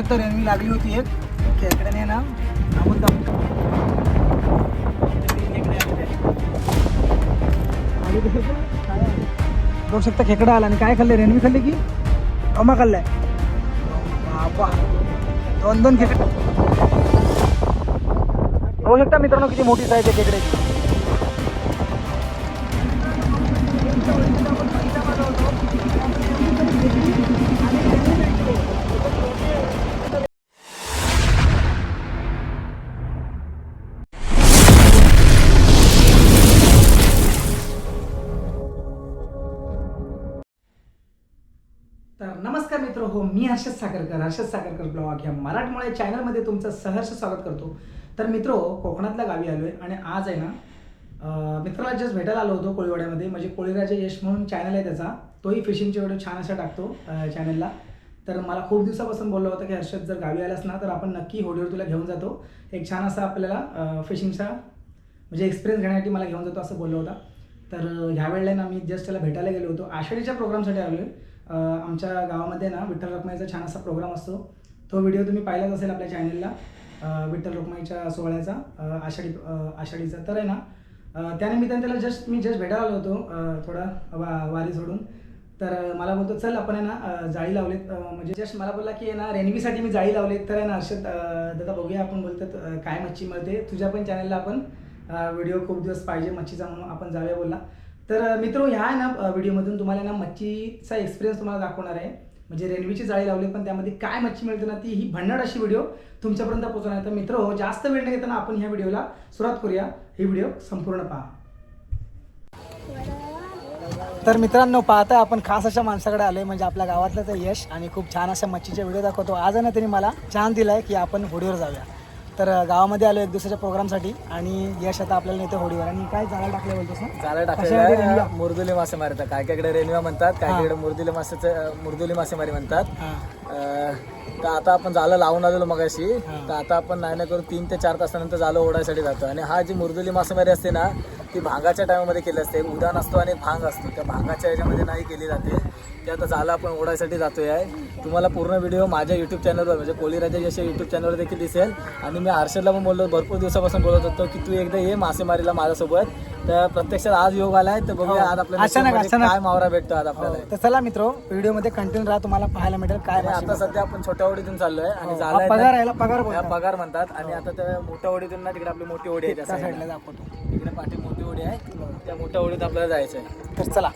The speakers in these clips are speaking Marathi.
शकता रेल्वे लागली होती एक. खेकड्याने ना? थांबून थांबून. बघू. शकता खेकडा आला. आणि काय खाल्ले? रेनवी खाल्ली की? अमा खाल्लाय. बाबा. दोन दोन खेकडे. बघू शकता मित्रांनो किती मोठी साईज आहे खेकड्याची. मी हर्षद सागरकर हर्षद सागरकर ब्लॉग या मराठमोळ्या चॅनलमध्ये तुमचं सहर्ष स्वागत करतो. तर मित्र कोकणातल्या गावी आलो आहे आणि आज आहे ना मित्राला जस्ट भेटायला आलो होतो कोळीवाड्यामध्ये. म्हणजे कोळीराजा यश म्हणून चॅनल आहे त्याचा. तोही फिशिंगचे व्हिडिओ छान असा टाकतो चॅनलला तर मला खूप दिवसापासून बोललं होतं की हर्षद जर गावी आलास ना तर आपण नक्की होडीवर तुला घेऊन जातो. एक छान असा आपल्याला फिशिंगचा म्हणजे एक्सपिरियन्स घेण्यासाठी मला घेऊन जातो असं बोललं होतं. तर ह्या वेळेला ना मी जस्ट त्याला भेटायला गेलो होतो. आषाढीच्या प्रोग्रामसाठी आलो आहे आमच्या गावामध्ये ना विठ्ठल रखमाईचा छान असा प्रोग्राम असतो. तो व्हिडिओ तुम्ही पाहिलाच असेल आपल्या चॅनलला विठ्ठल रखमाईच्या सोहळ्याचा आषाढी आषाढीचा. तर आहे ना त्यानिमित्ताने त्याला जस्ट मी जस्ट भेटायला आलो होतो थोडा वा वारी सोडून. तर मला बोलतो चल आपण आहे ना जाळी लावलेत. म्हणजे जस्ट मला बोलला की ना रेनवीसाठी मी जाळी लावलेत. तर आहे ना हर्षद दादा बघूया आपण बोलतात काय मच्छी मिळते. तुझ्या पण चॅनलला आपण व्हिडिओ खूप दिवस पाहिजे मच्छीचा म्हणून आपण जाऊया बोलला. तर मित्र ह्या ना व्हिडिओमधून तुम्हाला ना मच्छीचा एक्सपिरियन्स तुम्हाला दाखवणार आहे. म्हणजे रेल्वेची जाळी लावली पण त्यामध्ये काय मच्छी मिळते ना ती ही भन्नाट अशी व्हिडिओ तुमच्यापर्यंत पोहोचवणार तर मित्र हो जास्त वेळ न घेताना आपण ह्या व्हिडिओला सुरुवात करूया. ही व्हिडिओ संपूर्ण पहा. तर मित्रांनो पाहता आपण खास अशा माणसाकडे आलोय म्हणजे आपल्या गावातलं तर यश आणि खूप छान अशा मच्छीचे व्हिडिओ दाखवतो. आज ना त्यांनी मला छान दिलाय की आपण होडीवर जाऊया. तर गावामध्ये आलो एक दिवसाच्या प्रोग्रामसाठी आणि यश आता आपल्याला नेते होडीवर आणि काय जायला टाकलं बोलतोस ना चालेल कशामध्ये टाकलेलं रेल्वे? आहे. मुरदुली मासे मारतात काय कायकडे रेल्वे म्हणतात काय. कायकडे मुरदुली मासेचं मुरदुली मासेमारी म्हणतात हां तर आता आपण जालं लावून आलेलो मगाशी. तर आता आपण नाही ना करून तीन ते चार तासानंतर जालं ओढायसाठी जातो. आणि हा जी मुरदुली मासेमारी असते ना ती भांगाच्या टायमामध्ये केली असते. उदान असतो आणि भांग असतो. त्या भांगाच्या याच्यामध्ये नाही केली जाते. ते आता जालं आपण ओढायसाठी जातोय. आहे तुम्हाला पूर्ण व्हिडिओ माझ्या यूट्यूब चॅनलवर म्हणजे कोळीराजा जसे यूट्यूब चॅनलवर देखील दिसेल. आणि मी हर्षदला पण बोललो भरपूर दिवसापासून बोलत होतो की तू एकदा ये मासेमारीला माझ्यासोबत. तर प्रत्यक्षात आज योग आलाय तर बघूया आज आपल्याला अचानक- नशिबामध्ये अचानक. काय मावरा भेटतो आज आपल्याला. तर चला मित्र व्हिडिओमध्ये कंटिन्यू राहा तुम्हाला पाहायला मिळेल काय आणि आता सध्या आपण छोट्या ओढीतून चाललोय आणि हो, झालाय हा पगार याला पगार बोलतात. पगार म्हणतात. आणि आता त्या मोठ्या ओढीतून ना तिकडे आपली मोठी ओढी आहे त्या त्या साईडला साईडला दाखवतो. तिकडे पाठी मोठी ओढी आहे. त्या मोठ्या ओढीत आपल्याला जायचं आहे तर चला.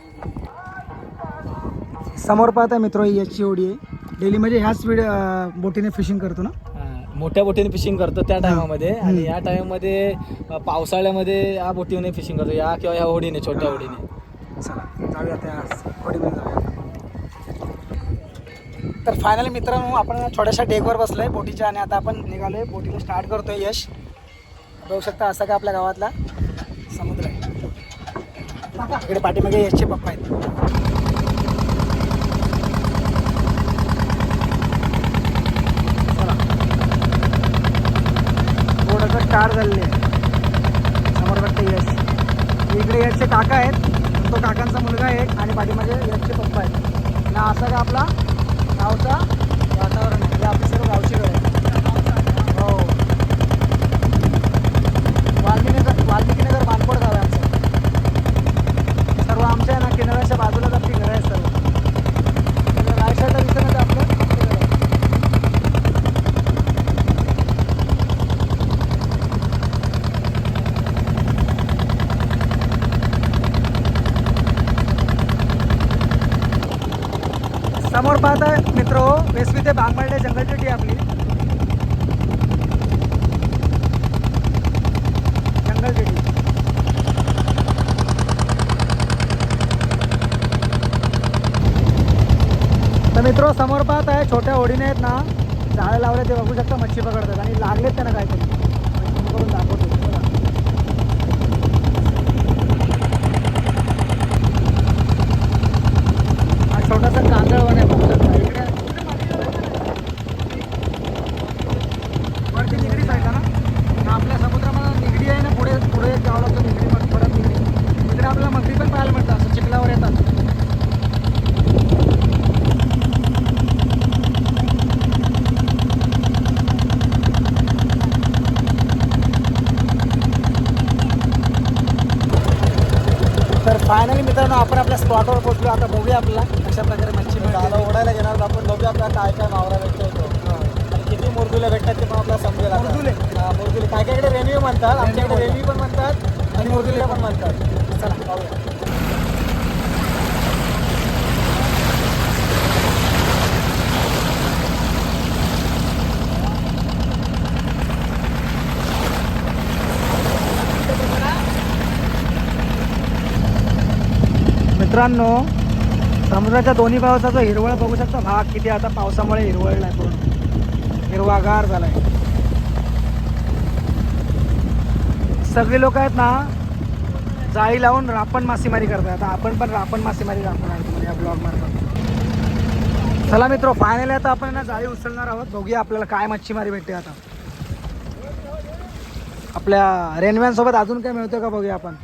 समोर पाहता मित्र ही याची ओढी आहे. डेली म्हणजे ह्याच व्हिडिओ बोटीने फिशिंग करतो ना? मोठ्या बोटीने फिशिंग करतो त्या टायमामध्ये. आणि या टायमामध्ये पावसाळ्यामध्ये या बोटीने फिशिंग करतो. या किंवा या ओढीने छोट्या ओढीने चला जाऊया त्या होडीमध्ये जाऊया. तर फायनली मित्रांनो आपण छोट्याशा डेकवर बसलोय बोटीच्या आणि आता आपण निघालोय. बोटीला स्टार्ट करतोय यश. बघू शकता असा का आपल्या गावातला समुद्र आहे. इकडे पाठीमागे यशचे पप्पा आहेत चला कार झालेली आहे. समोर वाटतं यश इकडे यशचे काका आहेत. तो काकांचा मुलगा आहे एक आणि पाठीमागे यशचे पप्पा आहेत. ना असा का आपला गावचा वातावरण आहे. आपली सर्व गावचे वेळ आहे हो वाल्मिकीनगर वाल्मिकीनगर बानकोड गाव आहे आमचं सर्व आमच्या ना किनाऱ्याच्या बाजूलाच आपली घरं आहेत सर्व राईट साईडला दिसतं ना ते आपलं ते घर आहे. समोर पाहताय मित्र वेसवी ते बागमार्डे जंगल टेटी आपली जंगल टेटी तर मित्र समोर पाहत आहे छोट्या ओढीने आहेत ना जाळं लावले ते बघू शकता मच्छी पकडतात आणि लागलेत त्यांना काहीतरी. करून दाखवतो बघा. हा छोटासा कांदळवन आहे बघू शकता इकडे वरती निगडी साईडला ना आणि आपल्या समुद्रामध्ये निगडी आहे ना पुढे पुढे एक गाव लागतं निगडी मध्ये परत निगडी इकडे आपल्याला मगरी पण पाहायला मिळतं असं चिखलावर येतात स्पॉटवर पोहोचलो आता बघूया आपल्याला कशा प्रकारे मच्छी आता मिळते ओढायला घेणार. आपण बघूया आपल्याला काय काय मावरा भेटतो तो आणि किती मुरदुले भेटतात ते पण आपल्याला समजेल. मुरदुले? मुरदुले काय काय रेव्ह्यू म्हणतात आमच्याकडे रेव्ह्यू पण म्हणतात आणि मुरदुले पण म्हणतात चला पाहूया मित्रांनो समुद्राच्या दोन्ही पावसाचा हिरवळ बघू शकता भाग किती आता पावसामुळे हिरवळलाय पूर्ण. हिरवागार झालाय. सगळे लोक आहेत ना जाळी लावून रापण मासेमारी करतात आता आपण पण रापण मासेमारी दाखवणार तुम्हाला या ब्लॉग मार्फत. चला मित्र फायनल आता आपण ना जाळी उचलणार आहोत. बघूया आपल्याला काय मच्छीमारी भेटते आता. आपल्या रेनव्यांसोबत अजून काय मिळतं का बघूया आपण?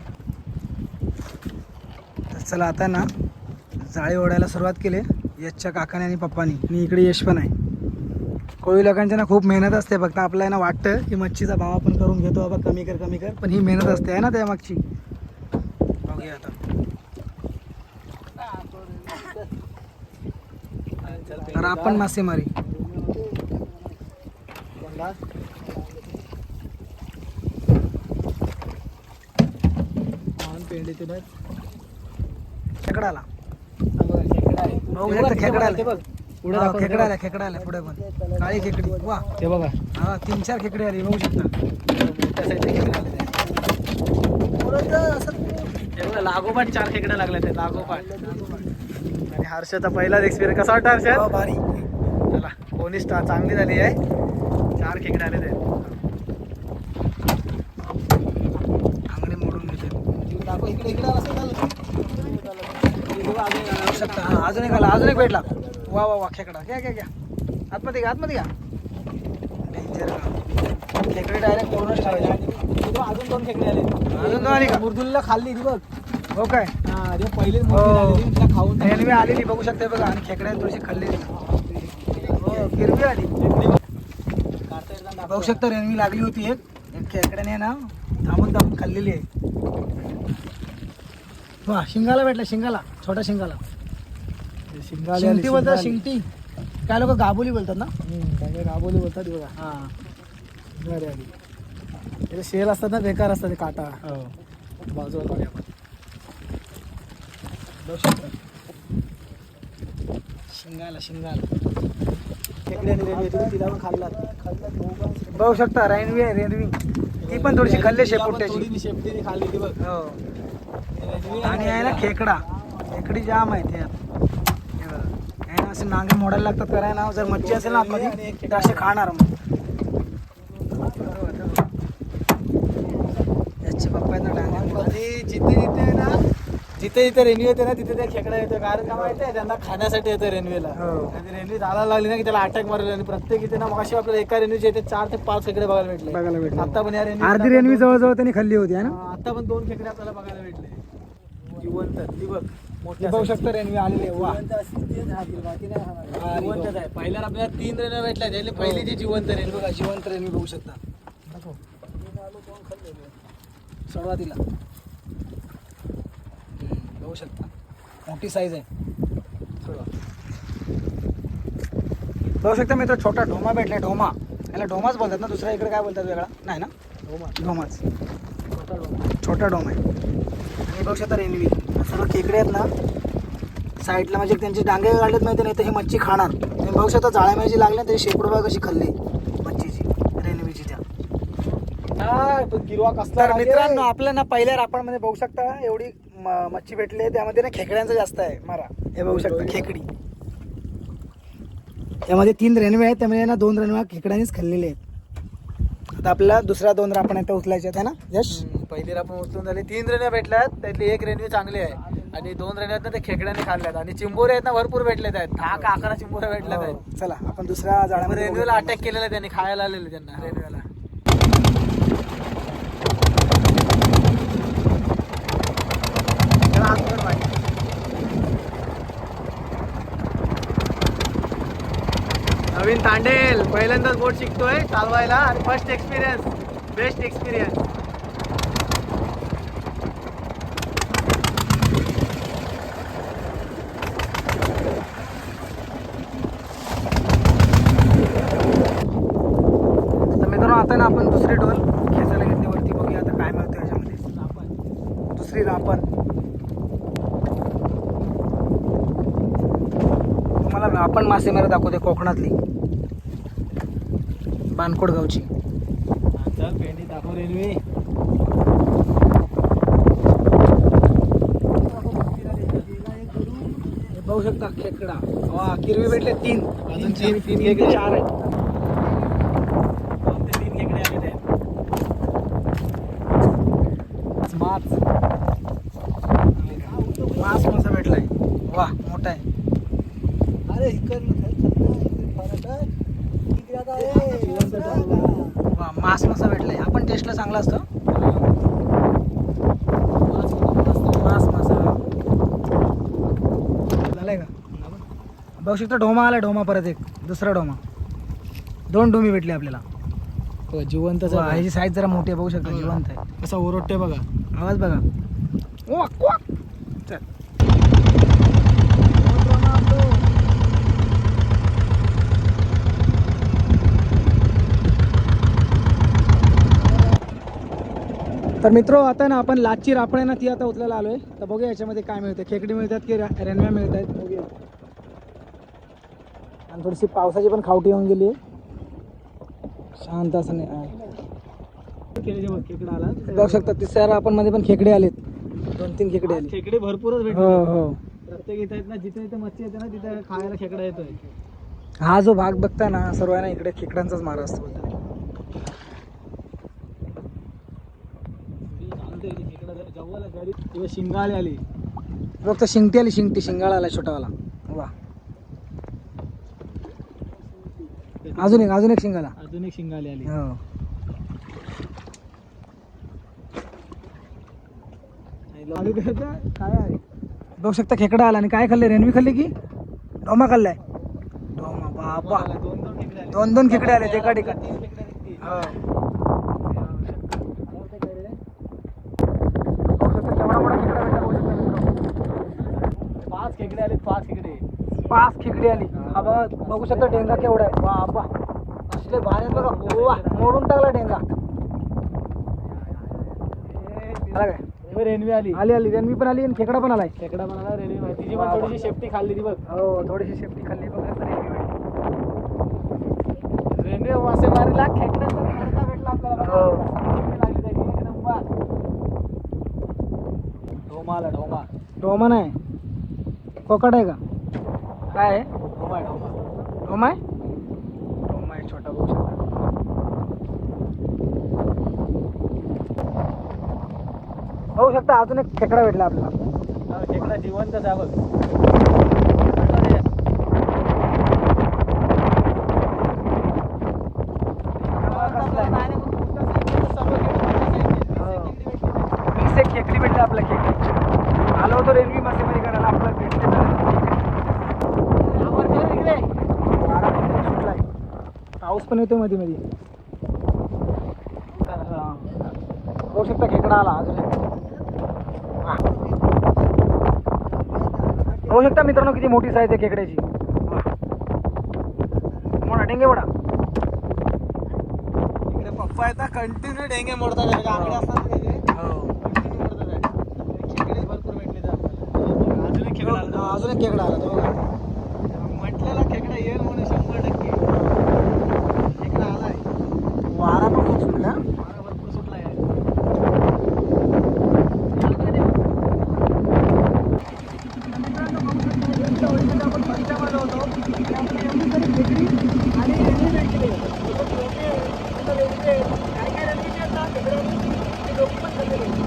चला आता ना जाळी ओढायला सुरुवात केली. यशच्या काकाने आणि पप्पानी. आणि इकडे यश पण आहे. कोळी लोकांच्या ना खूप मेहनत असते. फक्त आपल्याला ना वाटतं की मच्छीचा भाव आपण करून घेतो. बाबा कमी कर कमी कर. पण ही मेहनत असते. आहे ना त्या मागची? बघूया आता. तर आपण मासेमारी. खेकडाला. बघू शकता खेकडा आला पुढे हा, दाखव, खेकडा आला खेकडा आला पुढे पण काळी खेकडी. वा. ते बघा. हा तीन चार खेकडे आली बघू शकता. लागोपाठ चार खेकडे लागले ते लागोपाठ. आणि हर्षचा पहिलाच एक्सपिरियन्स कसा वाटतं हर्षद हो, भारी. चला कोणी स्टार चांगली झाली आहे. चार खेकडे आले ते. आंगडी मोडून घेते दाखव इकडे इकडे शकता. हा अजून एक आला अजून एक भेटला. वा वा वा खेकडा. घ्या घ्या घ्या. आतमध्ये घ्या आतमध्ये घ्या. डेंजर खेकडे डायरेक्ट मोडूनच ठेवायचे. अजून दोन खेकडे आले. अजून दोन आली का? मुरदुलला खाल्ली ती बघ. हो काय? हा ते पहिलेच हो. खाऊन रेल्वे आलेली बघू शकते बघा. आणि खेकड्या थोडीशी खाल्लेली हो गिरवी आली. बघू शकता रेल्वे लागली होती एक खेकड्याने ना थांबून थांबून खाल्लेली आहे. वा शिंगाला भेटला शिंगाला. छोटा शिंगाले. शिंगटी बोलतात शिंगटी काय लोक गाबोली बोलतात ना? काय गाबोली बोलतात बघा. हा. आली. ते शेल असतात ना बेकार असतात काटा. हो. बाजूला आपण. शिंगाला शिंगाला तिला पण खाल्लात. बघू शकता रेल्वे आहे रेल्वे. ती पण थोडीशी खाल्ली शेपूट त्याची थोडी शेपटीने खाल्ली बघ. हो. आणि आहे ना खेकडा. खेकडी जाम आहे त्यात. असे नांगे मोडायला लागतात कराय ना जर मच्छी असेल ना आतमध्ये तर असे खाणार मग. याचे पप्पा आहेत ना डांगे आणि जिथे जिथे आहे ना जिथे जिथे रेल्वे येते ना तिथे त्या खेकडा येतो. कारण का माहिती आहे त्यांना खाण्यासाठी येतं रेल्वेला. हो. आणि रेल्वे जायला लागली ना की त्याला अटॅक मारेल आणि प्रत्येक इथे ना मग अशी आपल्याला एका रेल्वेचे येते चार ते पाच खेकडे बघायला भेटले. बघायला भेटले. आता पण या रेल्वे अर्धी रेल्वे जवळजवळ त्यांनी खाल्ली होती ना? आता पण दोन खेकडे आपल्याला बघायला भेटले. जिवंत ती बघ. हे मोठ्या बघू शकता रेल्वे आलेली वा. जिवंतच आहे. पहिल्यावर आपल्याला तीन रेल्वे भेटल्या त्यातली पहिली जी जिवंत रेल्वे बघा जिवंत रेल्वे बघू शकता. सोडवा तिला हम्म, बघू शकता. मोठी साईज आहे. बघू शकता मित्र छोटा ढोमा भेटला ढोमा. याला ढोमाच बोलतात ना दुसऱ्या इकडे काय बोलतात वेगळा? नाही ना? ढोमाच. छोटा डोम आहे. आणि बघू शकता रेल्वे सर्व खेकडे आहेत ना साईडला म्हणजे त्यांचे डांगे काढलेत माहिती नाही तर ही मच्छी खाणार. तुम्ही बघू शकता जाळ्या जी लागल्या तरी शेकडो बघा कशी खाल्ली मच्छीची रेल्वेची त्या. तो गिरवा कसला. मित्रांनो आपल्या ना पहिल्या रापांमध्ये बघू शकता एवढी मच्छी भेटली आहे त्यामध्ये ना खेकड्यांचं जास्त आहे मारा. हे बघू शकता खेकडी. त्यामध्ये तीन रेल्वे आहेत त्यामध्ये ना दोन रेल्वे खेकड्यांनीच खाल्लेले आहेत. आता आपल्याला दुसऱ्या दोन रापण आहेत त्या उचलायच्या आहेत है ना? यश? पहिली आपण उचलून झाली. तीन रेल्वे भेटल्यात त्यातली एक रेल्वे चांगली आहे. आणि दोन आहेत ना ते खेकड्याने खाल्ल्यात. आणि चिंबोरे आहेत ना भरपूर भेटलेत आहेत. दहा का अकरा चिंबोरे भेटल्यात आहेत. हो. चला आपण दुसऱ्या रेल्वेला बघूया. अटॅक केलेला आहे त्यांनी खायला आलेले त्यांना रेल्वेला नवीन तांडेल. पहिल्यांदाच बोट शिकतोय चालवायला. आणि फर्स्ट एक्सपिरियन्स बेस्ट एक्सपिरियन्स मित्रांनो आता ना आपण दुसरी डोल खेचायला घेतली वरती बघूया. आता काय मिळतं याच्यामध्ये? रापण दुसरी रापण मला आपण मासेमारी दाखवते कोकणातली. बानकोड गावची चल पेंडी दाखव रेल्वे. बघू शकता खेकडा. वा किरवी भेटले तीन. अजून तीन- तीन खेकडे. चार आहेत. तीन खेकडे आलेले माच मास. मासा भेटलाय? वा मोठा आहे. अरे वा मास मासा भेटलाय. आपण टेस्टला चांगला असतो. मास मासा झालाय का? बघू शकता ढोमा आला ढोमा परत एक. दुसरा ढोमा. दोन डोमी भेटले आपल्याला. हो, जिवंत ह्याची साईज जरा मोठी आहे बघू शकता जिवंत आहे. कसा ओरडते बघा. आवाज बघा. वाक. चल. तर मित्र आता ना आपण लाची रापण आहे ना ती आता उचलायला आलोय. तर बघूया याच्यामध्ये काय मिळते खेकडी मिळतात की रेनव्या मिळत आहेत बघूया. आणि थोडीशी पावसाची पण खावटी येऊन गेली आहे. शांत असं नाही आहे. खेकडा आला बघू शकता तिसऱ्या आपण मध्ये पण खेकडे आलेत. दोन तीन खेकडे आले खेकडे भरपूरच हो भेटले. हो प्रत्येक इथं आहेत ना जिथे जिथे मच्छी येते ना तिथे खायला खेकडा येतोय. हा जो भाग बघता ना सर्व आहे ना इकडे खेकड्यांचाच मारा असतो. किंवा शिंगाळी आली. फक्त शिंगटी आली शिंगटी शिंगाळा आला छोटावाला. वा. अजून एक अजून एक शिंगाला अजून एक शिंगाली आली. हो. आणि त्याचं काय आहे? बघू शकता खेकडा आला आणि काय खाल्ले? रेनवी खाल्ली की? डोमा खाल्लाय. डोमा बाबा. दोन दोन खेकडे आले. एका ठिकाणी. हो. बघू शकता केवढा मोठा खेकडा भेटला बघू शकता मित्रांनो. पाच खेकडे आले पाच खेकडे पाच खेकडी आली. हा बघा बघू शकता डेंगा केवढा आहे. बाबा असले भारी बघा. वा मोडून टाकला डेंगा. आला काय? हे रेल्वे आली. आली आली. रेनवी पण आली आणि खेकडा पण आलाय. खेकडा म्हणाला रेल्वे तिची पण थोडीशी शेपटी खाल्ली ती बघ. हो थोडीशी शेपटी खाल्ली बघा. रेल्वे मासेमारीला खेकड्याचा तडका भेटला आपल्याला. हो. ढोमा आला ढोमा डोमा नाही. कोकड आहे का? काय आहे? ढोमा आहे, डोमा आहे छोटा बघू शकता बघू शकता अजून एक खेकडा भेटला आपल्याला. हा, खेकडा जिवंतच आहे बघ वीस एक खेकडी भेटले आपल्या खेकडी आलो होतो रेल्वे मासेमारी करायला आपलं भेटले पाऊस पण येतो मध्ये मध्ये हा. बघू शकता खेकडा आला अजून. बघू शकता मित्रांनो किती मोठी साईज आहे खेकड्याची. मोठा डेंगे मोठा इकडे पप्पा ना कंटिन्यू डेंगे मोडतात आकडे असतात हो कंटिन्यू मोडतात आहे. खेकडे भरपूर भेटले तर आपल्याला अजून एक खेकडा आला हा, अजून एक खेकडा आला तो बघा म्हटलेला खेकडा येईल म्हणून शंभर टक्के खेकडा आलाय वारा पण खूप सुटला मारा भरपूर सुटला आहे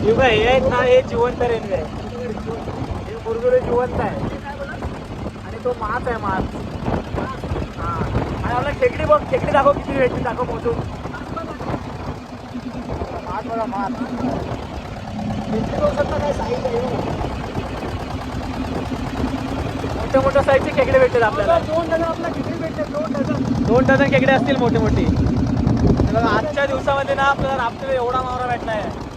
हे बघ, हे हे जिवंत रेल्वे आहे. हे मुरगुरे जिवंत आहे. आणि तो मास आहे मास. हा. आणि आपला खेकडी बघ खेकडी दाखव किती भेटली दाखव पोहोचून मास बघा मास. खेकडी बघू शकता काय साईज आहे. मोठ्या मोठ्या साईजचे खेकडे भेटतात आपल्याला. दोन डझन आपला खेकडे भेटले दोन डझन. दोन डझन खेकडे असतील मोठे मोठे. आजच्या दिवसामध्ये ना आपल्याला राबतेला एवढा मावरा भेटला आहे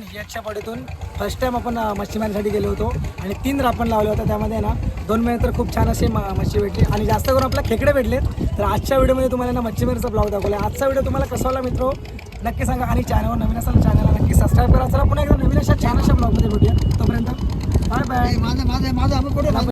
तर मित्रांनो आपण पाडीतून फर्स्ट टाइम आपण मच्छीमारीसाठी गेलो होतो. आणि तीन रापण लावले होते त्यामध्ये ना दोन महिने तर खूप छान असे मच्छी भेटली. आणि जास्त करून आपल्या खेकडे भेटलेत. तर आजच्या व्हिडिओमध्ये तुम्हाला ना मच्छीमारीचा ब्लॉग दाखवला आजचा व्हिडिओ तुम्हाला कसा वाटला मित्र? नक्की सांगा. आणि चॅनलवर नवीन असाल चॅनलला नक्की सबस्क्राईब करा. चला पुन्हा एकदा नवीन अशा छान अशा ब्लॉगमध्ये भेटूया. तोपर्यंत बाय बाय माझं माझं माझं आम्ही कुठे